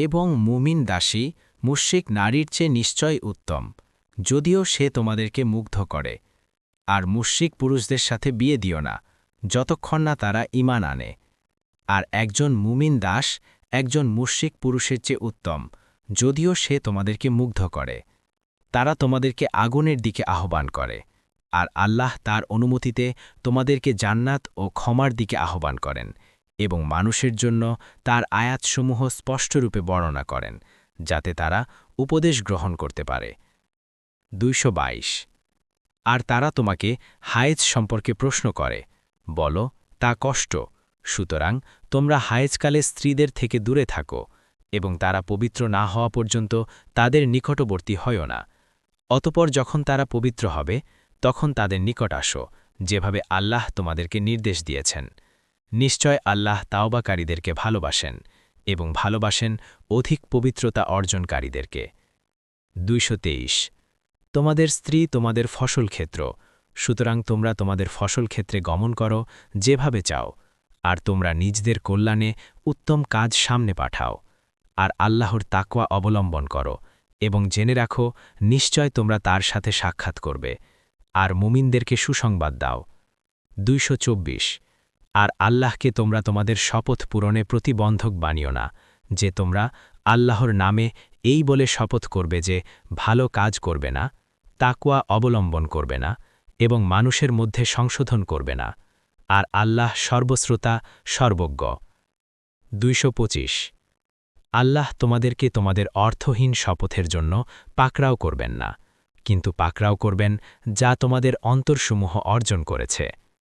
এবং মুমিন দাসী, মুশ্রিক নারীর চেয়ে নিশ্চয় উত্তম, যদিও সে তোমাদেরকে মুগ্ধ করে। আর মুশ্রিক পুরুষদের সাথে বিয়ে দিও না, যতক্ষণ না তারা ইমান আনে। আর একজন মুমিন দাস, একজন মুশ্রিক পুরুষের চেয়ে উত্তম, যদিও সে তোমাদেরকে মুগ্ধ করে। তারা তোমাদেরকে আগুনের দিকে আহ্বান করে, আর আল্লাহ তার অনুমতিতে তোমাদেরকে জান্নাত ও ক্ষমার দিকে আহ্বান করেন। এবং মানুষের জন্য তার আয়াতসমূহ স্পষ্টরূপে বর্ণনা করেন, যাতে তারা উপদেশ গ্রহণ করতে পারে। দুইশ বাইশ। আর তারা তোমাকে হায়েজ সম্পর্কে প্রশ্ন করে, বলো, তা কষ্ট, সুতরাং তোমরা হায়েজকালে স্ত্রীদের থেকে দূরে থাকো, এবং তারা পবিত্র না হওয়া পর্যন্ত তাদের নিকটবর্তী হয় না। অতপর যখন তারা পবিত্র হবে, তখন তাদের নিকট আসো, যেভাবে আল্লাহ তোমাদেরকে নির্দেশ দিয়েছেন। নিশ্চয় আল্লাহ তাওবাকারীদেরকে ভালোবাসেন এবং ভালোবাসেন অধিক পবিত্রতা অর্জনকারীদেরকে। দুইশো তেইশ। তোমাদের স্ত্রী তোমাদের ফসল ক্ষেত্র, সুতরাং তোমরা তোমাদের ফসল ক্ষেত্রে গমন করো যেভাবে চাও, আর তোমরা নিজদের কল্যাণে উত্তম কাজ সামনে পাঠাও, আর আল্লাহর তাকওয়া অবলম্বন করো এবং জেনে রাখো, নিশ্চয় তোমরা তার সাথে সাক্ষাৎ করবে, আর মুমিনদেরকে সুসংবাদ দাও। দুইশ চব্বিশ। আর আল্লাহকে তোমরা তোমাদের শপথ পূরণে প্রতিবন্ধক বানিও না, যে তোমরা আল্লাহর নামে এই বলে শপথ করবে যে ভালো কাজ করবে না তাকুয়া অবলম্বন করবে না এবং মানুষের মধ্যে সংশোধন করবে না। আর আল্লাহ সর্বশ্রোতা, সর্বজ্ঞ। দুইশ পঁচিশ। আল্লাহ তোমাদেরকে তোমাদের অর্থহীন শপথের জন্য পাকড়াও করবেন না, কিন্তু পাকড়াও করবেন যা তোমাদের অন্তরসমূহ অর্জন করেছে।